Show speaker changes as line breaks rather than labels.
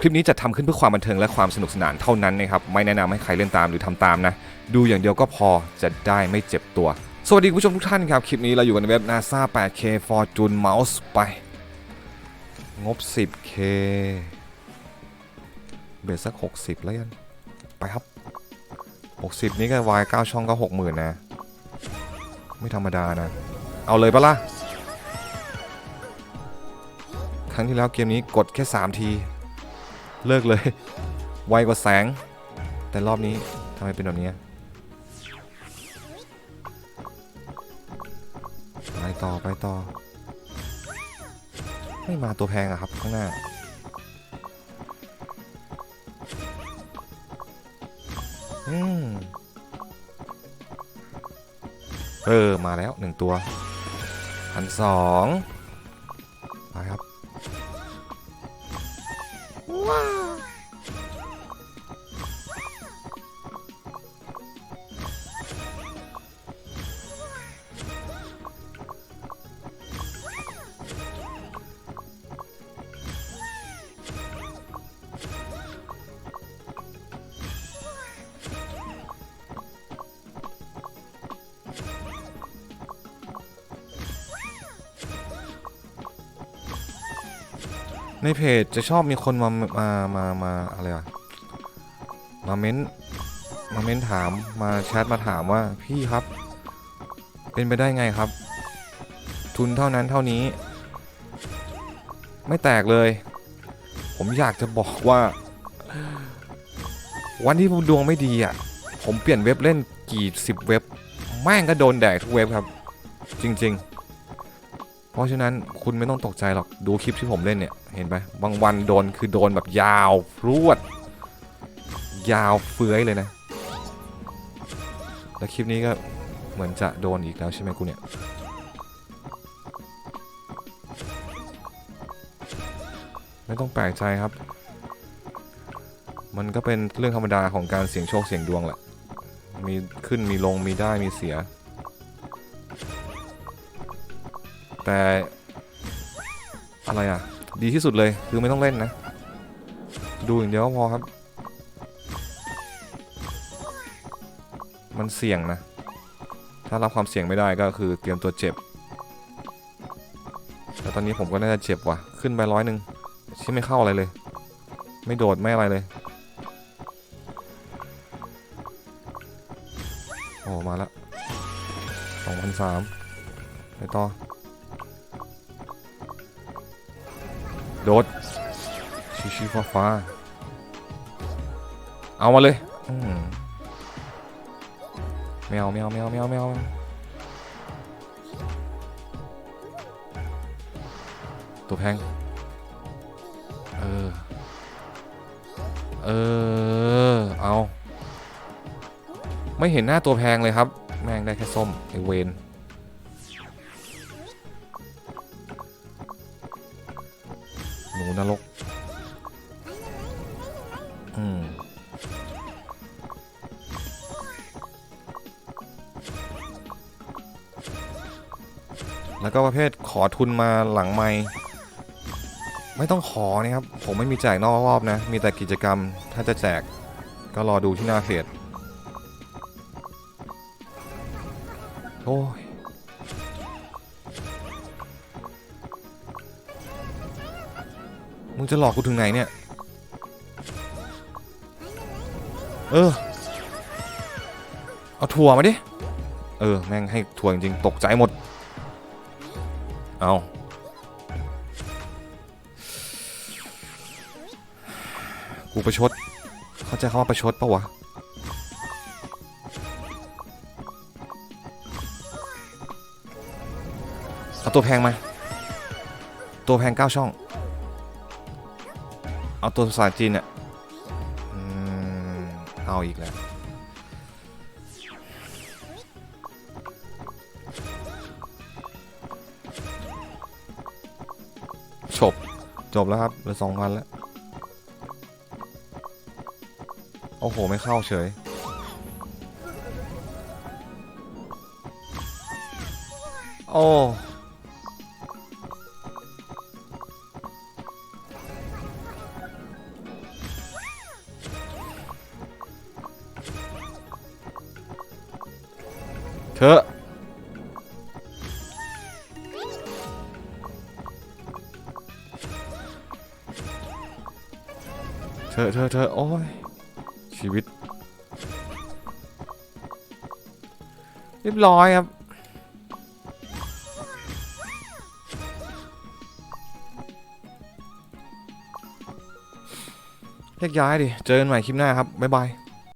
คลิปนี้จะทำขึ้นเพื่อความบันเทิงและความสนุกสนานเท่านั้นนะครับ ไม่แนะนำให้ใครเล่นตามหรือทำตามนะ ดูอย่างเดียวก็พอจะได้ไม่เจ็บตัว สวัสดีผู้ชมทุกท่านครับ คลิปนี้เราอยู่กันในเว็บ NASA 8K Fortune Mouse ไป งบ 10K เบสสัก 60 แล้วกัน ไปครับ 60 นี่ก็วาย9ช่องก็ 60,000 นะ ไม่ธรรมดานะ เอาเลยปะล่ะ ครั้งที่แล้วเกมนี้กดแค่ 3 ที เลิกเลย ไวกว่าแสง แต่รอบนี้ทำไมเป็นแบบนี้ไปต่อไปต่อ ไม่มาตัวแพงอะครับข้างหน้า อืมเออ มาแล้วหนึ่งตัวพันสองไปครับ ว้าว ในเพจจะชอบมีคนมา มา มา มาอะไรอะมาเม้น มาเม้นถาม มาแชทมาถามว่าพี่ครับ เป็นไปได้ไงครับ ทุนเท่านั้นเท่านี้ ไม่แตกเลย ผมอยากจะบอกว่า วันที่ผมดวงไม่ดีอะ ผมเปลี่ยนเว็บเล่นกี่สิบเว็บ แม่งก็โดนแดกทุกเว็บครับ จริง ๆ เพราะฉะนั้นคุณไม่ต้องตกใจหรอกดูคลิปที่ผมเล่นเนี่ย เห็นไหมบางวันโดนคือโดนแบบยาวพรวด ยาวเฟื้อยเลยนะ แล้วคลิปนี้ก็เหมือนจะโดนอีกแล้วใช่ไหมกูเนี่ยไม่ต้องแปลกใจครับ มันก็เป็นเรื่องธรรมดาของการเสี่ยงโชคเสี่ยงดวงแหละ มีขึ้นมีลงมีได้มีเสีย แต่อะไรอะ ดีที่สุดเลยคือไม่ต้องเล่นนะ ดูอย่างเดียวก็พอครับ มันเสี่ยงนะ ถ้ารับความเสี่ยงไม่ได้ก็คือเตรียมตัวเจ็บ แต่ตอนนี้ผมก็น่าจะเจ็บว่ะ ขึ้นไปร้อยหนึ่งที่ไม่เข้าอะไรเลย ไม่โดดไม่อะไรเลย โอ้มาละสองพันสามไปต่อ โดดชิชิฟ้าฟ้าๆเอามาเลยอืมแมวแมวแมวแมวแมวตัวแพง เออ เออ เอา ไม่เห็นหน้าตัวแพงเลยครับ แม่งได้แค่ส้มไอเวน นรก อืมแล้วก็ประเภทขอทุนมาหลังไม่ไม่ต้องขอนะครับ ผมไม่มีแจกนอกรอบนะ มีแต่กิจกรรมถ้าจะแจกก็รอดูที่หน้าเพจโอ้ย มึงจะหลอกกูถึงไหนเนี่ย เออ เอาถั่วมาดิ เออ แม่งให้ถั่วจริงๆ ตกใจหมด เอากูประชด เข้าใจคำว่าประชดปะวะ เอาตัวแพงมา ตัวแพงเก้าช่อง เอาตัวภาษาจีนเนี่ยอืมเอาอีกแล้ว จบ จบแล้วครับเหลือสองพันแล้ว โอ้โห ไม่เข้าเฉย โอ้ เธอเธอเธอเธอโอ้ยชีวิต เรียบร้อยครับแยกย้ายดิ เจอกันใหม่คลิปหน้าครับ บ๊ายบาย